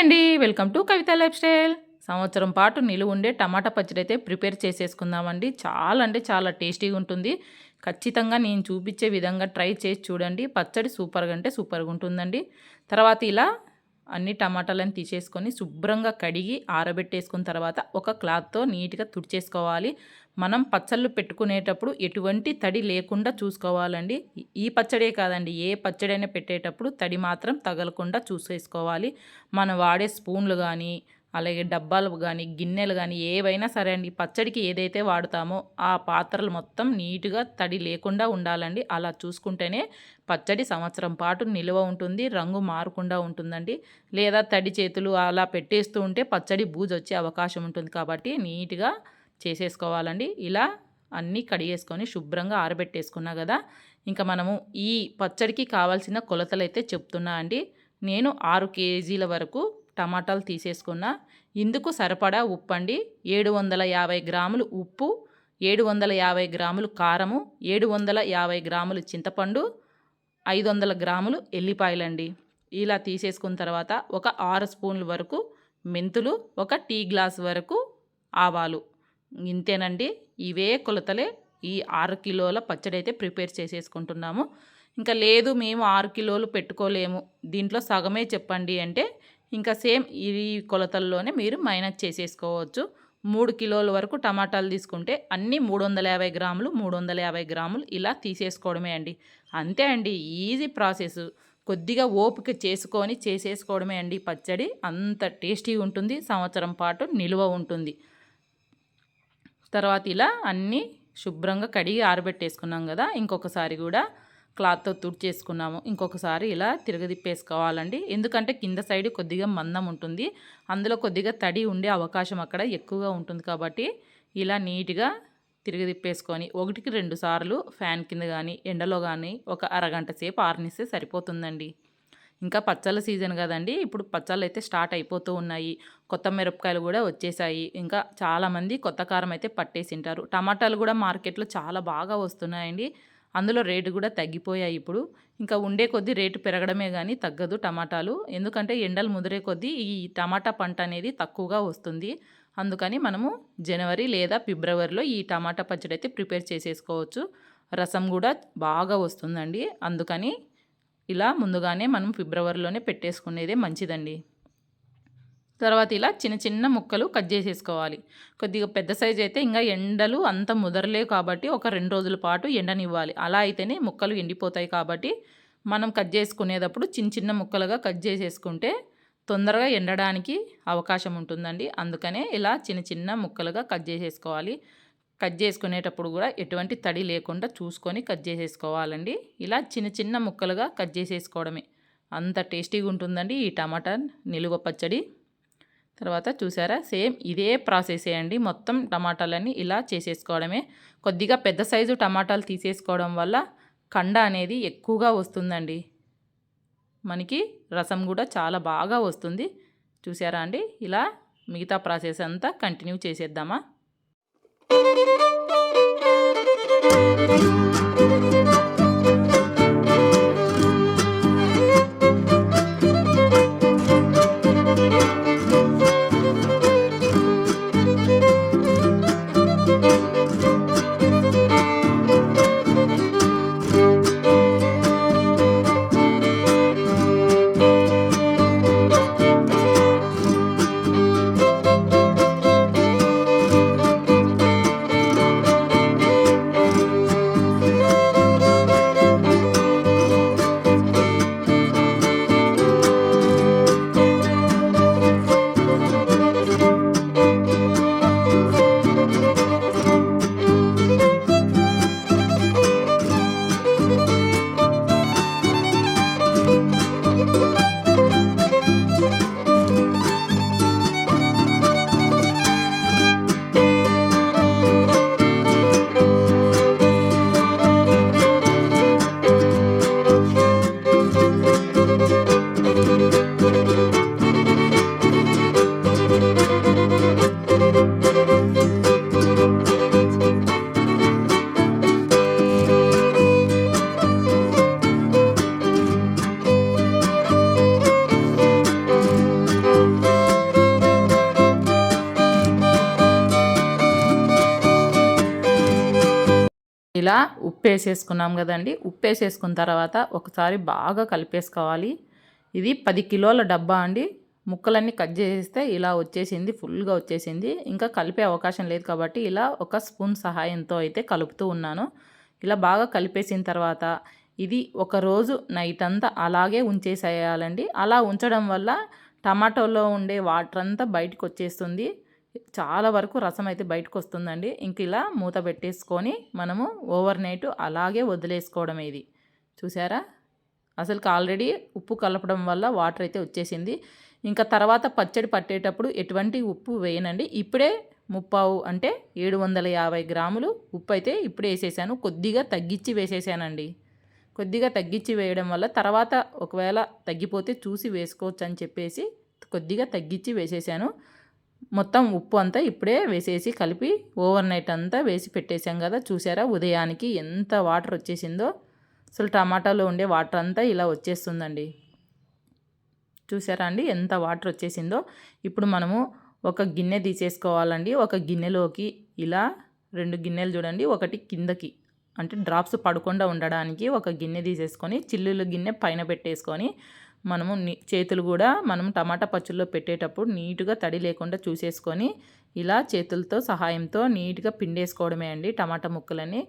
అండి. Welcome to Kavitha lifestyle. సంవత్సరం పాటు నిలువ ఉండే టమాటా పచ్చడి అయితే ప్రిపేర్ చేసేసుకుందామండి. చాలా అంటే చాలా టేస్టీగా ఉంటుంది. ఖచ్చితంగా నేను చూపించే విధంగా ట్రై చేసి చూడండి. పచ్చడి సూపర్గా అంటే సూపర్గా ఉంటుందండి. తర్వాత ఇలా అన్ని టమాటాలను తీసేసుకొని శుభ్రంగా కడిగి ఆరబెట్టేసుకున్న తర్వాత ఒక క్లాత్తో నీట్గా తుడిచేసుకోవాలి. మనం పచ్చళ్ళు పెట్టుకునేటప్పుడు ఎటువంటి తడి లేకుండా చూసుకోవాలండి. ఈ పచ్చడే కాదండి ఏ పచ్చడైనా పెట్టేటప్పుడు తడి మాత్రం తగలకుండా చూసేసుకోవాలి. మనం వాడే స్పూన్లు కానీ అలాగే డబ్బాలు కానీ గిన్నెలు కానీ ఏవైనా సరే అండి పచ్చడికి ఏదైతే వాడతామో ఆ పాత్రలు మొత్తం నీట్గా తడి లేకుండా ఉండాలండి. అలా చూసుకుంటేనే పచ్చడి సంవత్సరం పాటు నిల్వ ఉంటుంది రంగు మారకుండా ఉంటుందండి. లేదా తడి చేతులు అలా పెట్టేస్తూ ఉంటే పచ్చడి బూజు వచ్చే అవకాశం ఉంటుంది కాబట్టి నీట్గా చేసేసుకోవాలండి. ఇలా అన్నీ కడిగేసుకొని శుభ్రంగా ఆరబెట్టేసుకున్నా కదా ఇంకా మనము ఈ పచ్చడికి కావాల్సిన కొలతలు అయితే చెప్తున్నా అండి. నేను ఆరు కేజీల వరకు టమాటాలు తీసేసుకున్న ఇందుకు సరిపడా ఉప్పు అండి ఏడు వందల యాభై గ్రాములు ఉప్పు ఏడు వందల యాభై గ్రాములు కారము ఏడు వందల యాభై గ్రాములు చింతపండు ఐదు వందల గ్రాములు ఎల్లిపాయలండి. ఇలా తీసేసుకున్న తర్వాత ఒక ఆరు స్పూన్ల వరకు మెంతులు ఒక టీ గ్లాస్ వరకు ఆవాలు. ఇంతేనండి ఇవే కొలతలే ఈ ఆరు కిలోల పచ్చడి అయితే ప్రిపేర్ చేసేసుకుంటున్నాము. ఇంకా లేదు మేము ఆరు కిలోలు పెట్టుకోలేము. దీంట్లో సగమే చెప్పండి అంటే ఇంకా సేమ్ ఈ కొలతల్లోనే మీరు మైనస్ చేసేసుకోవచ్చు. మూడు కిలోల వరకు టమాటాలు తీసుకుంటే అన్నీ మూడు వందల యాభై గ్రాములు మూడు వందల యాభై గ్రాములు ఇలా తీసేసుకోవడమే అండి. అంతే అండి ఈజీ ప్రాసెస్. కొద్దిగా ఓపిక చేసుకొని చేసేసుకోవడమే అండి. పచ్చడి అంత టేస్టీగా ఉంటుంది సంవత్సరం పాటు నిలువ ఉంటుంది. తర్వాత ఇలా అన్నీ శుభ్రంగా కడిగి ఆరబెట్టేసుకున్నాం కదా ఇంకొకసారి కూడా క్లాత్తో తుడిచేసుకున్నాము. ఇంకొకసారి ఇలా తిరగదిప్పేసుకోవాలండి. ఎందుకంటే కింద సైడ్ కొద్దిగా మందం ఉంటుంది. అందులో కొద్దిగా తడి ఉండే అవకాశం అక్కడ ఎక్కువగా ఉంటుంది కాబట్టి ఇలా నీట్గా తిరగదిప్పేసుకొని ఒకటికి రెండు సార్లు ఫ్యాన్ కింద కానీ ఎండలో కానీ ఒక అరగంట సేపు ఆరనిస్తే సరిపోతుందండి. ఇంకా పచ్చళ్ళ సీజన్ కదండి. ఇప్పుడు పచ్చళ్ళు అయితే స్టార్ట్ అయిపోతూ ఉన్నాయి. కొత్త మిరపకాయలు కూడా వచ్చేసాయి. ఇంకా చాలామంది కొత్త కారం అయితే పట్టేసింటారు. టమాటాలు కూడా మార్కెట్లో చాలా బాగా వస్తున్నాయండి. అందులో రేటు కూడా తగ్గిపోయాయి ఇప్పుడు. ఇంకా ఉండే కొద్దీ రేటు పెరగడమే కానీ తగ్గదు టమాటాలు. ఎందుకంటే ఎండలు ముదిరే కొద్దీ ఈ టమాటా పంట అనేది తక్కువగా వస్తుంది. అందుకని మనము జనవరి లేదా ఫిబ్రవరిలో ఈ టమాటా పచ్చడి అయితే ప్రిపేర్ చేసేసుకోవచ్చు. రసం కూడా బాగా వస్తుందండి. అందుకని ఇలా ముందుగానే మనం ఫిబ్రవరిలోనే పెట్టేసుకునేదే మంచిదండి. తర్వాత ఇలా చిన్న చిన్న ముక్కలు కట్ చేసేసుకోవాలి. కొద్దిగా పెద్ద సైజు అయితే ఇంకా ఎండలు అంత ముదరలేవు కాబట్టి ఒక రెండు రోజుల పాటు ఎండనివ్వాలి. అలా అయితేనే ముక్కలు ఎండిపోతాయి కాబట్టి మనం కట్ చేసుకునేటప్పుడు చిన్న చిన్న ముక్కలుగా కట్ చేసేసుకుంటే తొందరగా ఎండడానికి అవకాశం ఉంటుందండి. అందుకనే ఇలా చిన్న చిన్న ముక్కలుగా కట్ చేసేసుకోవాలి. కట్ చేసుకునేటప్పుడు కూడా ఎటువంటి తడి లేకుండా చూసుకొని కట్ చేసేసుకోవాలండి. ఇలా చిన్న చిన్న ముక్కలుగా కట్ చేసేసుకోవడమే. అంత టేస్టీగా ఉంటుందండి ఈ టమాటా నిలువ పచ్చడి. తర్వాత చూసారా? సేమ్ ఇదే ప్రాసెస్ అండి. మొత్తం టమాటాలన్నీ ఇలా చేసేసుకోవడమే. కొద్దిగా పెద్ద సైజు టమాటాలు తీసేసుకోవడం వల్ల కండ అనేది ఎక్కువగా వస్తుందండి. మనకి రసం కూడా చాలా బాగా వస్తుంది. చూసారా అండి? ఇలా మిగతా ప్రాసెస్ అంతా కంటిన్యూ చేసేద్దామా? ఇలా ఉప్పు వేసేసుకున్నాం కదండి. ఉప్పు వేసేసుకున్న తర్వాత ఒకసారి బాగా కలిపేసుకోవాలి. ఇది పది కిలోల డబ్బా అండి. ముక్కలన్నీ కట్ చేస్తే ఇలా వచ్చేసింది ఫుల్గా వచ్చేసింది. ఇంకా కలిపే అవకాశం లేదు కాబట్టి ఇలా ఒక స్పూన్ సహాయంతో అయితే కలుపుతూ ఉన్నాను. ఇలా బాగా కలిపేసిన తర్వాత ఇది ఒక రోజు నైట్ అంతా అలాగే ఉంచేసేయాలండి. అలా ఉంచడం వల్ల టమాటోలో ఉండే వాటర్ అంతా బయటకు వచ్చేస్తుంది. చాలా వరకు రసం అయితే బయటకు వస్తుందండి ఇంక ఇలా మూత పెట్టేసుకొని మనము ఓవర్ నైట్ అలాగే వదిలేసుకోవడం ఇది. చూసారా? అసలుకి ఆల్రెడీ ఉప్పు కలపడం వల్ల వాటర్ అయితే వచ్చేసింది. ఇంకా తర్వాత పచ్చడి పట్టేటప్పుడు ఎటువంటి ఉప్పు వేయనండి. ఇప్పుడే ముప్పావు అంటే ఏడు వందల యాభై గ్రాములు ఉప్పు అయితే ఇప్పుడే వేసేసాను. కొద్దిగా తగ్గించి వేసేసానండి. కొద్దిగా తగ్గించి వేయడం వల్ల తర్వాత ఒకవేళ తగ్గిపోతే చూసి వేసుకోవచ్చు అని చెప్పేసి కొద్దిగా తగ్గించి వేసేసాను. మొత్తం ఉప్పు అంతా ఇప్పుడే వేసేసి కలిపి ఓవర్ నైట్ అంతా వేసి పెట్టేశాం కదా. చూసారా? ఉదయానికి ఎంత వాటర్ వచ్చేసిందో. అసలు టమాటాలో ఉండే వాటర్ అంతా ఇలా వచ్చేస్తుందండి. చూసారా అండి? ఎంత వాటర్ వచ్చేసిందో. ఇప్పుడు మనము ఒక గిన్నె తీసేసుకోవాలండి. ఒక గిన్నెలోకి ఇలా రెండు గిన్నెలు చూడండి. ఒకటి కిందకి అంటే డ్రాప్స్ పడకుండా ఉండడానికి ఒక గిన్నె తీసేసుకొని చిల్లుల గిన్నె పైన పెట్టేసుకొని మనము చేతులు కూడా మనం టమాటా పచ్చుల్లో పెట్టేటప్పుడు నీట్గా తడి లేకుండా చూసేసుకొని ఇలా చేతులతో సహాయంతో నీట్గా పిండేసుకోవడమే అండి టమాటా ముక్కలని.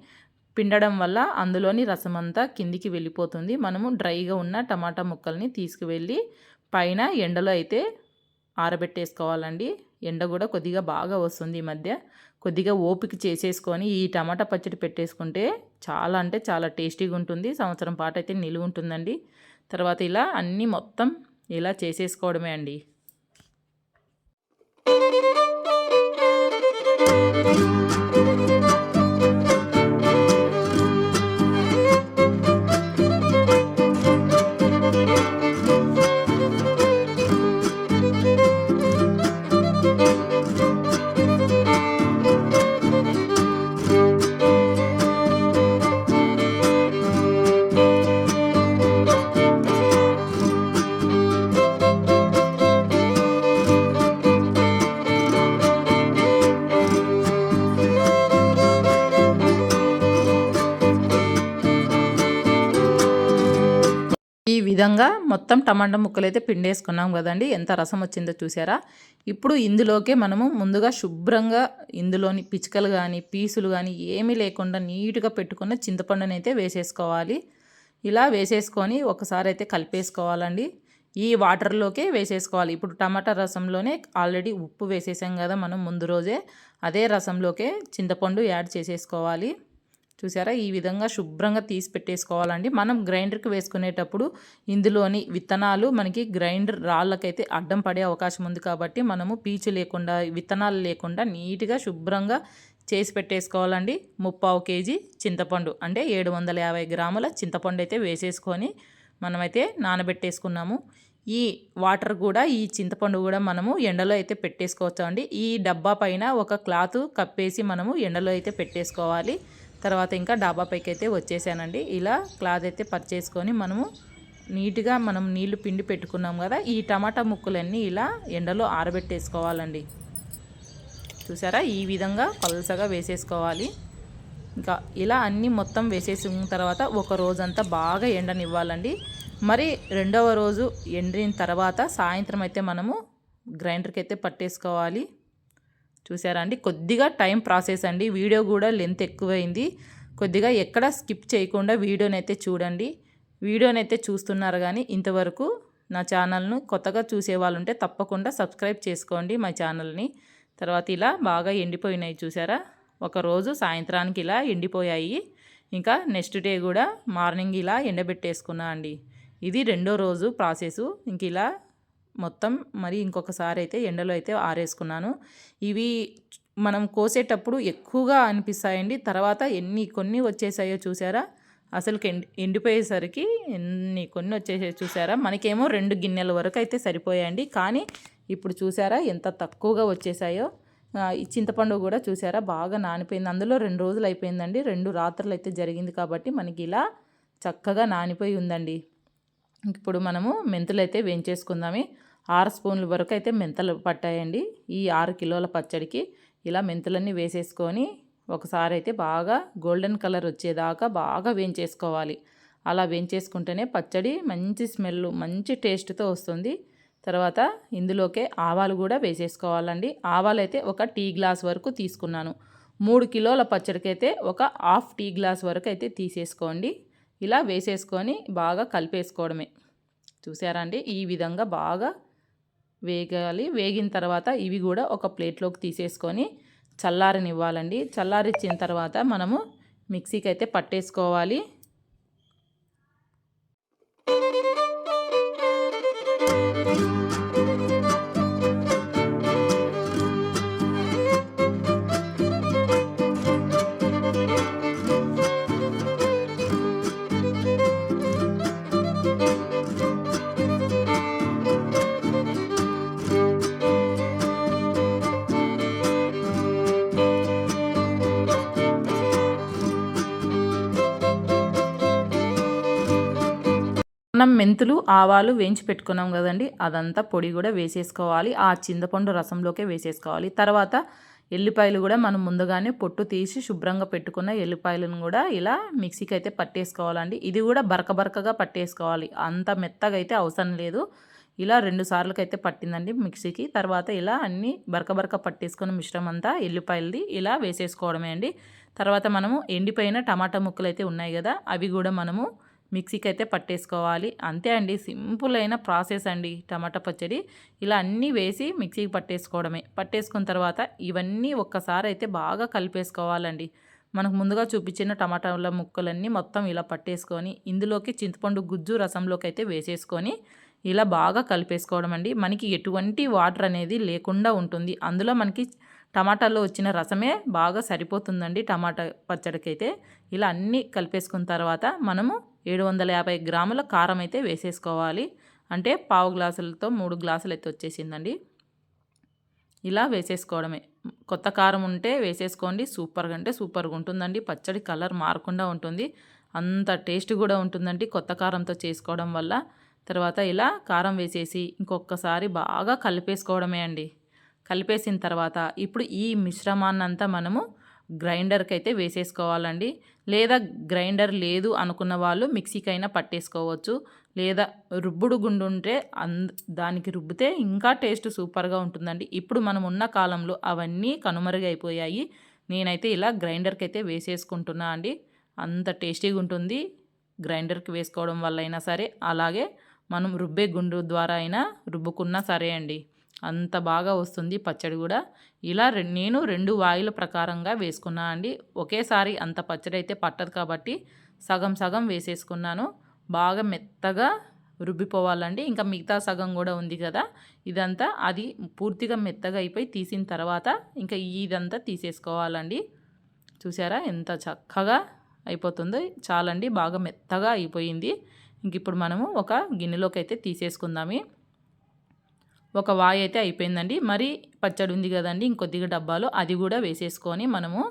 పిండడం వల్ల అందులోని రసం అంతా కిందికి వెళ్ళిపోతుంది. మనము డ్రైగా ఉన్న టమాటా ముక్కల్ని తీసుకువెళ్ళి పైన ఎండలో అయితే ఆరబెట్టేసుకోవాలండి. ఎండ కూడా కొద్దిగా బాగా వస్తుంది ఈ మధ్య. కొద్దిగా ఓపిక చేసేసుకొని ఈ టమాటా పచ్చడి పెట్టేసుకుంటే చాలా అంటే చాలా టేస్టీగా ఉంటుంది సంవత్సరం పాటు అయితే నిలువ ఉంటుందండి తర్వాత ఇలా అన్నీ మొత్తం ఇలా చేసేసుకోవడమే అండి. మొత్తం టమాటా ముక్కలు అయితే పిండేసుకున్నాం కదండి. ఎంత రసం వచ్చిందో చూసారా? ఇప్పుడు ఇందులోకే మనము ముందుగా శుభ్రంగా ఇందులోని పిచ్చుకలు కానీ పీసులు కానీ ఏమీ లేకుండా నీట్గా పెట్టుకున్న చింతపండుని అయితే వేసేసుకోవాలి. ఇలా వేసేసుకొని ఒకసారి అయితే కలిపేసుకోవాలండి. ఈ వాటర్లోకే వేసేసుకోవాలి. ఇప్పుడు టమాటా రసంలోనే ఆల్రెడీ ఉప్పు వేసేసాం కదా మనం ముందు రోజే. అదే రసంలోకే చింతపండు యాడ్ చేసేసుకోవాలి. చూసారా? ఈ విధంగా శుభ్రంగా తీసి పెట్టేసుకోవాలండి. మనం గ్రైండర్కి వేసుకునేటప్పుడు ఇందులోని విత్తనాలు మనకి గ్రైండర్ రాళ్ళకైతే అడ్డం పడే అవకాశం ఉంది కాబట్టి మనము పీచు లేకుండా విత్తనాలు లేకుండా నీట్గా శుభ్రంగా చేసి పెట్టేసుకోవాలండి. ముప్పావు కేజీ చింతపండు అంటే ఏడు వందల యాభై గ్రాముల చింతపండు అయితే వేసేసుకొని మనమైతే నానబెట్టేసుకున్నాము. ఈ వాటర్ కూడా ఈ చింతపండు కూడా మనము ఎండలో అయితే పెట్టేసుకోవచ్చు అండి ఈ డబ్బా పైన ఒక క్లాత్ కప్పేసి మనము ఎండలో అయితే పెట్టేసుకోవాలి. తర్వాత ఇంకా డాబా పైకి అయితే వచ్చేసానండి. ఇలా క్లాత్ అయితే పర్చేసుకొని మనము నీట్గా మనం నీళ్ళు పిండి పెట్టుకున్నాం కదా ఈ టమాటా ముక్కలన్నీ ఇలా ఎండలో ఆరబెట్టేసుకోవాలండి. చూసారా? ఈ విధంగా పలసగా వేసేసుకోవాలి. ఇంకా ఇలా అన్నీ మొత్తం వేసేసిన తర్వాత ఒక రోజంతా బాగా ఎండనివ్వాలండి. మరి రెండవ రోజు ఎండిన తర్వాత సాయంత్రం అయితే మనము గ్రైండర్కి అయితే పట్టేసుకోవాలి. చూసారా అండి? కొద్దిగా టైం ప్రాసెస్ అండి. వీడియో కూడా లెంత్ ఎక్కువైంది. కొద్దిగా ఎక్కడ స్కిప్ చేయకుండా వీడియోనైతే చూడండి. వీడియోనైతే చూస్తున్నారు కానీ ఇంతవరకు నా ఛానల్ను కొత్తగా చూసే వాళ్ళు ఉంటే తప్పకుండా సబ్స్క్రైబ్ చేసుకోండి మా ఛానల్ని. తర్వాత ఇలా బాగా ఎండిపోయినాయి చూసారా? ఒకరోజు సాయంత్రానికి ఇలా ఎండిపోయాయి. ఇంకా నెక్స్ట్ డే కూడా మార్నింగ్ ఇలా ఎండబెట్టేసుకున్నా అండి. ఇది రెండో రోజు ప్రాసెస్. ఇంక ఇలా మొత్తం మరి ఇంకొకసారి అయితే ఎండలో అయితే ఆరేసుకున్నాను. ఇవి మనం కోసేటప్పుడు ఎక్కువగా అనిపిస్తాయండి. తర్వాత ఎన్ని కొన్ని వచ్చేసాయో చూసారా? అసలు ఎండి ఎండిపోయేసరికి ఎన్ని కొన్ని వచ్చేసాయో చూసారా? మనకేమో రెండు గిన్నెల వరకు అయితే సరిపోయాయండి. కానీ ఇప్పుడు చూసారా ఎంత తక్కువగా వచ్చేసాయో? ఈ చింతపండు కూడా చూసారా? బాగా నానిపోయింది. అందులో రెండు రోజులు అయిపోయిందండి. రెండు రాత్రులు అయితే జరిగింది కాబట్టి మనకి ఇలా చక్కగా నానిపోయి ఉందండి. ఇప్పుడు మనము మెంతులు అయితే వేయించేసుకుందామే. ఆరు స్పూన్ల వరకు అయితే మెంతలు పట్టాయండి. ఈ ఆరు కిలోల పచ్చడికి ఇలా మెంతులన్నీ వేసేసుకొని ఒకసారి అయితే బాగా గోల్డెన్ కలర్ వచ్చేదాకా బాగా వేయించేసుకోవాలి. అలా వేయించేసుకుంటేనే పచ్చడి మంచి స్మెల్ మంచి టేస్ట్తో వస్తుంది. తర్వాత ఇందులోకే ఆవాలు కూడా వేసేసుకోవాలండి. ఆవాలు అయితే ఒక టీ గ్లాస్ వరకు తీసుకున్నాను. మూడు కిలోల పచ్చడికైతే ఒక హాఫ్ టీ గ్లాస్ వరకు అయితే తీసేసుకోండి. ఇలా వేసేసుకొని బాగా కలిపేసుకోవడమే. చూసారా అండి? ఈ విధంగా బాగా వేగాలి. వేగిన తర్వాత ఇవి కూడా ఒక ప్లేట్లోకి తీసేసుకొని చల్లారనివ్వాలండి. చల్లారిచ్చిన తర్వాత మనము మిక్సీకి అయితే పట్టేసుకోవాలి. మనం మెంతులు ఆవాలు వేయించి పెట్టుకున్నాం కదండి. అదంతా పొడి కూడా వేసేసుకోవాలి. ఆ చింతపండు రసంలోకే వేసేసుకోవాలి. తర్వాత ఎల్లిపాయలు కూడా మనం ముందుగానే పొట్టు తీసి శుభ్రంగా పెట్టుకున్న ఎల్లిపాయలను కూడా ఇలా మిక్సీకి అయితే పట్టేసుకోవాలండి. ఇది కూడా బరక బరకగా పట్టేసుకోవాలి. అంత మెత్తగా అయితే అవసరం లేదు. ఇలా రెండు సార్లకైతే పట్టిందండి మిక్సీకి. తర్వాత ఇలా అన్ని బరక బరక పట్టేసుకున్న మిశ్రమం అంతా ఎల్లిపాయలది ఇలా వేసేసుకోవడమే అండి. తర్వాత మనము ఎండిపోయిన టమాటా ముక్కలు అయితే ఉన్నాయి కదా అవి కూడా మనము మిక్సీకి అయితే పట్టేసుకోవాలి. అంతే అండి. సింపుల్ అయిన ప్రాసెస్ అండి టమాటా పచ్చడి. ఇలా అన్నీ వేసి మిక్సీకి పట్టేసుకోవడమే. పట్టేసుకున్న తర్వాత ఇవన్నీ ఒక్కసారి అయితే బాగా కలిపేసుకోవాలండి. మనకు ముందుగా చూపించిన టమాటాల ముక్కలన్నీ మొత్తం ఇలా పట్టేసుకొని ఇందులోకి చింతపండు గుజ్జు రసంలోకి అయితే వేసేసుకొని ఇలా బాగా కలిపేసుకోవడం అండి. మనకి ఎటువంటి వాటర్ అనేది లేకుండా ఉంటుంది. అందులో మనకి టమాటాలో వచ్చిన రసమే బాగా సరిపోతుందండి టమాటా పచ్చడికి అయితే ఇలా అన్నీ కలిపేసుకున్న తర్వాత మనము ఏడు వందల యాభై గ్రాముల కారం అయితే వేసేసుకోవాలి. అంటే పావు గ్లాసులతో మూడు గ్లాసులు అయితే వచ్చేసిందండి. ఇలా వేసేసుకోవడమే. కొత్త కారం ఉంటే వేసేసుకోండి. సూపర్గా అంటే సూపర్గా ఉంటుందండి. పచ్చడి కలర్ మారకుండా ఉంటుంది. అంత టేస్ట్ కూడా ఉంటుందండి కొత్త కారంతో చేసుకోవడం వల్ల. తర్వాత ఇలా కారం వేసేసి ఇంకొకసారి బాగా కలిపేసుకోవడమే అండి. కలిపేసిన తర్వాత ఇప్పుడు ఈ మిశ్రమాన్నంతా మనము గ్రైండర్కి అయితే వేసేసుకోవాలండి. లేదా గ్రైండర్ లేదు అనుకున్న వాళ్ళు మిక్సీకైనా పట్టేసుకోవచ్చు. లేదా రుబ్బుడు గుండు ఉంటే అంద దానికి రుబ్బితే ఇంకా టేస్ట్ సూపర్గా ఉంటుందండి. ఇప్పుడు మనం ఉన్న కాలంలో అవన్నీ కనుమరుగైపోయాయి. నేనైతే ఇలా గ్రైండర్కి అయితే వేసేసుకుంటున్నా అండి. అంత టేస్టీగా ఉంటుంది. గ్రైండర్కి వేసుకోవడం వల్ల అయినా సరే. అలాగే మనం రుబ్బే గుండు ద్వారా అయినా రుబ్బుకున్నా సరే అండి. అంత బాగా వస్తుంది పచ్చడి కూడా. ఇలా నేను రెండు వాయిల ప్రకారంగా వేసుకున్నా అండి. ఒకేసారి అంత పచ్చడి అయితే పట్టదు కాబట్టి సగం సగం వేసేసుకున్నాను. బాగా మెత్తగా రుబ్బిపోవాలండి. ఇంకా మిగతా సగం కూడా ఉంది కదా. ఇదంతా అది పూర్తిగా మెత్తగా అయిపోయి తీసిన తర్వాత ఇంకా ఇదంతా తీసేసుకోవాలండి. చూసారా ఎంత చక్కగా అయిపోతుందో. చాలండి బాగా మెత్తగా అయిపోయింది. ఇంక ఇప్పుడు మనము ఒక గిన్నెలోకి అయితే తీసేసుకుందాము. ఒక వాయి అయితే అయిపోయిందండి. మరి పచ్చడి ఉంది కదండి ఇంకొద్దిగా డబ్బాలో అది కూడా వేసేసుకొని మనము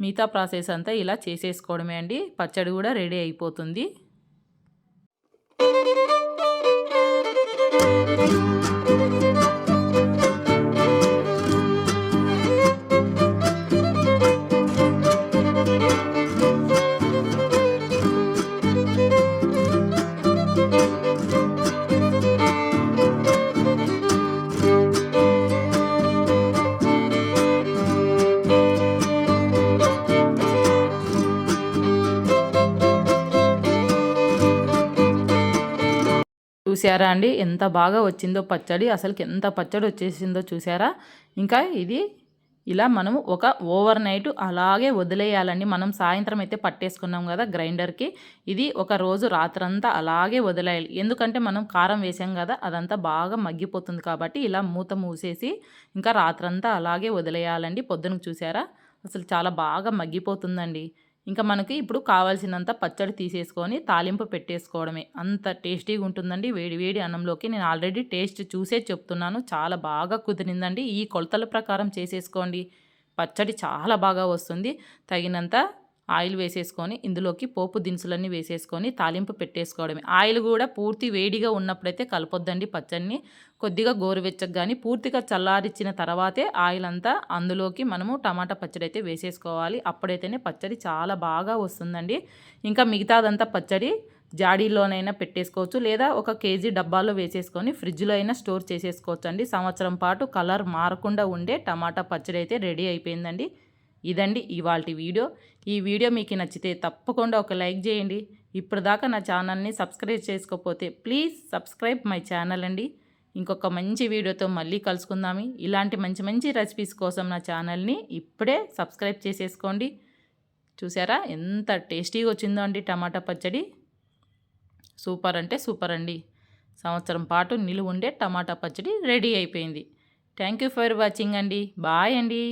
మిగతా ప్రాసెస్ అంతా ఇలా చేసేసుకోవడమే అండి. పచ్చడి కూడా రెడీ అయిపోతుంది. చూసారా అండి? ఎంత బాగా వచ్చిందో పచ్చడి అసలుకి ఎంత పచ్చడి వచ్చేసిందో చూసారా ఇంకా ఇది ఇలా మనము ఒక ఓవర్ నైట్ అలాగే వదిలేయాలండి. మనం సాయంత్రం అయితే పట్టేసుకున్నాం కదా గ్రైండర్కి. ఇది ఒక రోజు రాత్రంతా అలాగే వదిలేయాలి. ఎందుకంటే మనం కారం వేసాం కదా అదంతా బాగా మగ్గిపోతుంది కాబట్టి ఇలా మూత మూసేసి ఇంకా రాత్రంతా అలాగే వదిలేయాలండి. పొద్దునకు చూసారా అసలు చాలా బాగా మగ్గిపోతుందండి. ఇంకా మనకి ఇప్పుడు కావాల్సినంత పచ్చడి తీసేసుకొని తాలింపు పెట్టేసుకోవడమే. అంత టేస్టీగా ఉంటుందండి. వేడి వేడి అన్నంలోకి నేను ఆల్రెడీ టేస్ట్ చూసే చెప్తున్నాను. చాలా బాగా కుదిరిందండి. ఈ కొలతల ప్రకారం చేసేసుకోండి. పచ్చడి చాలా బాగా వస్తుంది. తగినంత ఆయిల్ వేసేసుకొని ఇందులోకి పోపు దినుసులన్నీ వేసేసుకొని తాలింపు పెట్టేసుకోవడమే. ఆయిల్ కూడా పూర్తి వేడిగా ఉన్నప్పుడైతే కలపొద్దండి పచ్చడిని. కొద్దిగా గోరువెచ్చగా కానీ పూర్తిగా చల్లారిచ్చిన తర్వాతే ఆయిల్ అంతా అందులోకి మనము టమాటా పచ్చడి అయితే వేసేసుకోవాలి. అప్పుడైతేనే పచ్చడి చాలా బాగా వస్తుందండి. ఇంకా మిగతాదంతా పచ్చడి జాడీలోనైనా పెట్టేసుకోవచ్చు. లేదా ఒక కేజీ డబ్బాలో వేసేసుకొని ఫ్రిడ్జ్లో అయినా స్టోర్ చేసేసుకోవచ్చు అండి సంవత్సరం పాటు కలర్ మారకుండా ఉండే టమాటా పచ్చడి అయితే రెడీ అయిపోయిందండి. ఇదండి ఇవాళ వీడియో. ఈ వీడియో మీకు నచ్చితే తప్పకుండా ఒక లైక్ చేయండి. ఇప్పటిదాకా నా ఛానల్ని సబ్స్క్రైబ్ చేసుకోకపోతే ప్లీజ్ సబ్స్క్రైబ్ మై ఛానల్ అండి. ఇంకొక మంచి వీడియోతో మళ్ళీ కలుసుకుందాము ఇలాంటి మంచి మంచి రెసిపీస్ కోసం నా ఛానల్ని ఇప్పుడే సబ్స్క్రైబ్ చేసేసుకోండి. చూసారా ఎంత టేస్టీగా వచ్చిందో అండి టమాటా పచ్చడి. సూపర్ అంటే సూపర్ అండి. సంవత్సరం పాటు నిలువ ఉండే టమాటా పచ్చడి రెడీ అయిపోయింది. థ్యాంక్ యూ ఫర్ వాచింగ్ అండి. బాయ్ అండి.